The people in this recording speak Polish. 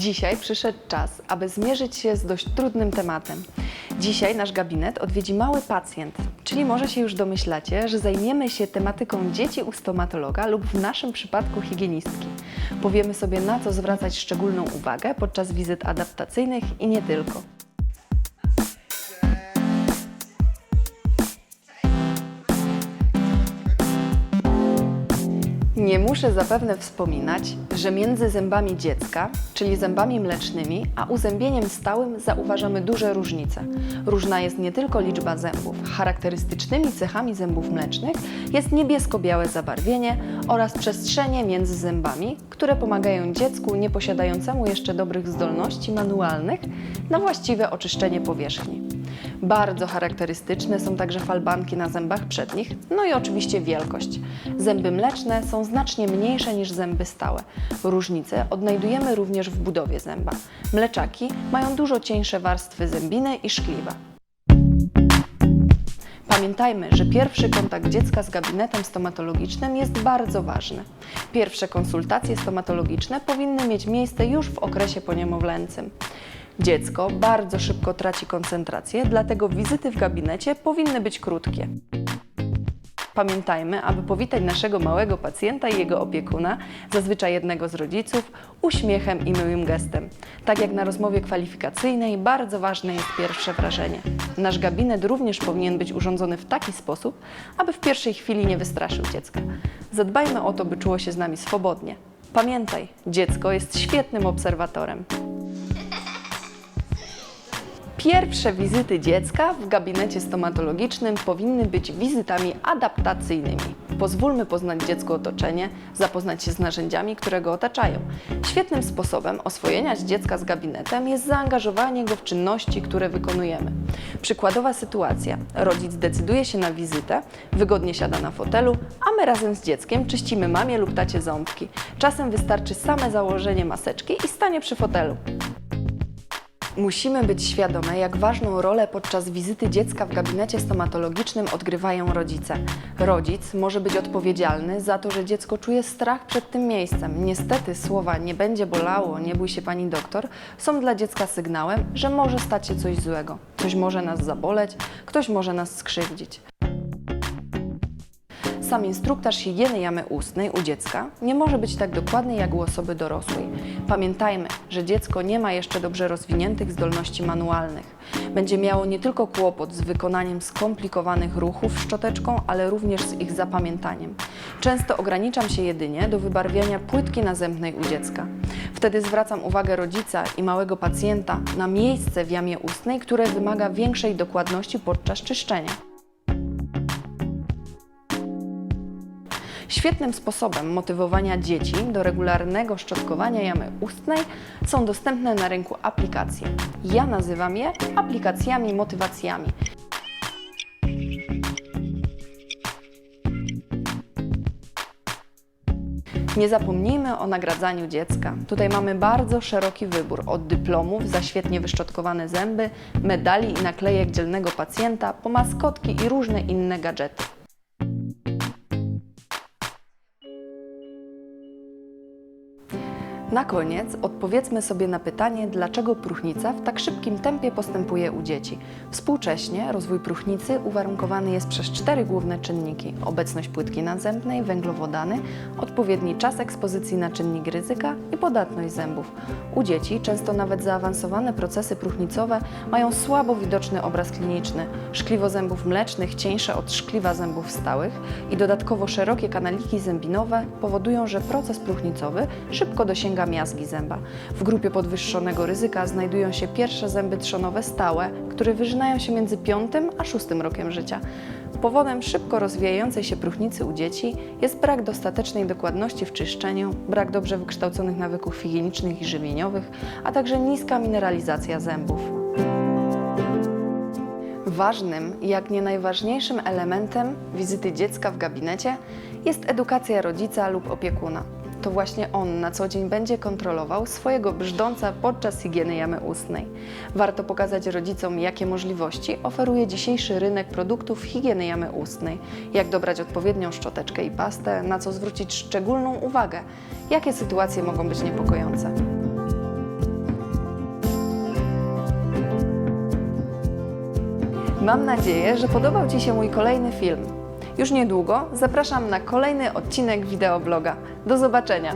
Dzisiaj przyszedł czas, aby zmierzyć się z dość trudnym tematem. Dzisiaj nasz gabinet odwiedzi mały pacjent, czyli może się już domyślacie, że zajmiemy się tematyką dzieci u stomatologa lub w naszym przypadku higienistki. Powiemy sobie, na co zwracać szczególną uwagę podczas wizyt adaptacyjnych i nie tylko. Nie muszę zapewne wspominać, że między zębami dziecka, czyli zębami mlecznymi, a uzębieniem stałym zauważamy duże różnice. Różna jest nie tylko liczba zębów. Charakterystycznymi cechami zębów mlecznych jest niebiesko-białe zabarwienie oraz przestrzenie między zębami, które pomagają dziecku nieposiadającemu jeszcze dobrych zdolności manualnych na właściwe oczyszczenie powierzchni. Bardzo charakterystyczne są także falbanki na zębach przednich, no i oczywiście wielkość. Zęby mleczne są znacznie mniejsze niż zęby stałe. Różnice odnajdujemy również w budowie zęba. Mleczaki mają dużo cieńsze warstwy zębiny i szkliwa. Pamiętajmy, że pierwszy kontakt dziecka z gabinetem stomatologicznym jest bardzo ważny. Pierwsze konsultacje stomatologiczne powinny mieć miejsce już w okresie poniemowlęcym. Dziecko bardzo szybko traci koncentrację, dlatego wizyty w gabinecie powinny być krótkie. Pamiętajmy, aby powitać naszego małego pacjenta i jego opiekuna, zazwyczaj jednego z rodziców, uśmiechem i miłym gestem. Tak jak na rozmowie kwalifikacyjnej, bardzo ważne jest pierwsze wrażenie. Nasz gabinet również powinien być urządzony w taki sposób, aby w pierwszej chwili nie wystraszył dziecka. Zadbajmy o to, by czuło się z nami swobodnie. Pamiętaj, dziecko jest świetnym obserwatorem. Pierwsze wizyty dziecka w gabinecie stomatologicznym powinny być wizytami adaptacyjnymi. Pozwólmy poznać dziecko otoczenie, zapoznać się z narzędziami, które go otaczają. Świetnym sposobem oswojenia dziecka z gabinetem jest zaangażowanie go w czynności, które wykonujemy. Przykładowa sytuacja. Rodzic decyduje się na wizytę, wygodnie siada na fotelu, a my razem z dzieckiem czyścimy mamie lub tacie ząbki. Czasem wystarczy same założenie maseczki i stanie przy fotelu. Musimy być świadome, jak ważną rolę podczas wizyty dziecka w gabinecie stomatologicznym odgrywają rodzice. Rodzic może być odpowiedzialny za to, że dziecko czuje strach przed tym miejscem. Niestety słowa nie będzie bolało, nie bój się pani doktor są dla dziecka sygnałem, że może stać się coś złego. Coś może nas zaboleć, ktoś może nas skrzywdzić. Sam instruktaż higieny jamy ustnej u dziecka nie może być tak dokładny jak u osoby dorosłej. Pamiętajmy, że dziecko nie ma jeszcze dobrze rozwiniętych zdolności manualnych. Będzie miało nie tylko kłopot z wykonaniem skomplikowanych ruchów szczoteczką, ale również z ich zapamiętaniem. Często ograniczam się jedynie do wybarwiania płytki nazębnej u dziecka. Wtedy zwracam uwagę rodzica i małego pacjenta na miejsce w jamie ustnej, które wymaga większej dokładności podczas czyszczenia. Świetnym sposobem motywowania dzieci do regularnego szczotkowania jamy ustnej są dostępne na rynku aplikacje. Ja nazywam je aplikacjami motywacjami. Nie zapomnijmy o nagradzaniu dziecka. Tutaj mamy bardzo szeroki wybór od dyplomów za świetnie wyszczotkowane zęby, medali i naklejek dzielnego pacjenta, po maskotki i różne inne gadżety. Na koniec odpowiedzmy sobie na pytanie, dlaczego próchnica w tak szybkim tempie postępuje u dzieci. Współcześnie rozwój próchnicy uwarunkowany jest przez cztery główne czynniki: obecność płytki nadzębnej, węglowodany, odpowiedni czas ekspozycji na czynnik ryzyka i podatność zębów. U dzieci często nawet zaawansowane procesy próchnicowe mają słabo widoczny obraz kliniczny. Szkliwo zębów mlecznych cieńsze od szkliwa zębów stałych i dodatkowo szerokie kanaliki zębinowe powodują, że proces próchnicowy szybko dosięga miazgi zęba. W grupie podwyższonego ryzyka znajdują się pierwsze zęby trzonowe stałe, które wyżynają się między 5 a 6 rokiem życia. Powodem szybko rozwijającej się próchnicy u dzieci jest brak dostatecznej dokładności w czyszczeniu, brak dobrze wykształconych nawyków higienicznych i żywieniowych, a także niska mineralizacja zębów. Ważnym, jak nie najważniejszym elementem wizyty dziecka w gabinecie jest edukacja rodzica lub opiekuna to właśnie on na co dzień będzie kontrolował swojego brzdąca podczas higieny jamy ustnej. Warto pokazać rodzicom, jakie możliwości oferuje dzisiejszy rynek produktów higieny jamy ustnej, jak dobrać odpowiednią szczoteczkę i pastę, na co zwrócić szczególną uwagę, jakie sytuacje mogą być niepokojące. Mam nadzieję, że podobał Ci się mój kolejny film. Już niedługo zapraszam na kolejny odcinek wideobloga. Do zobaczenia!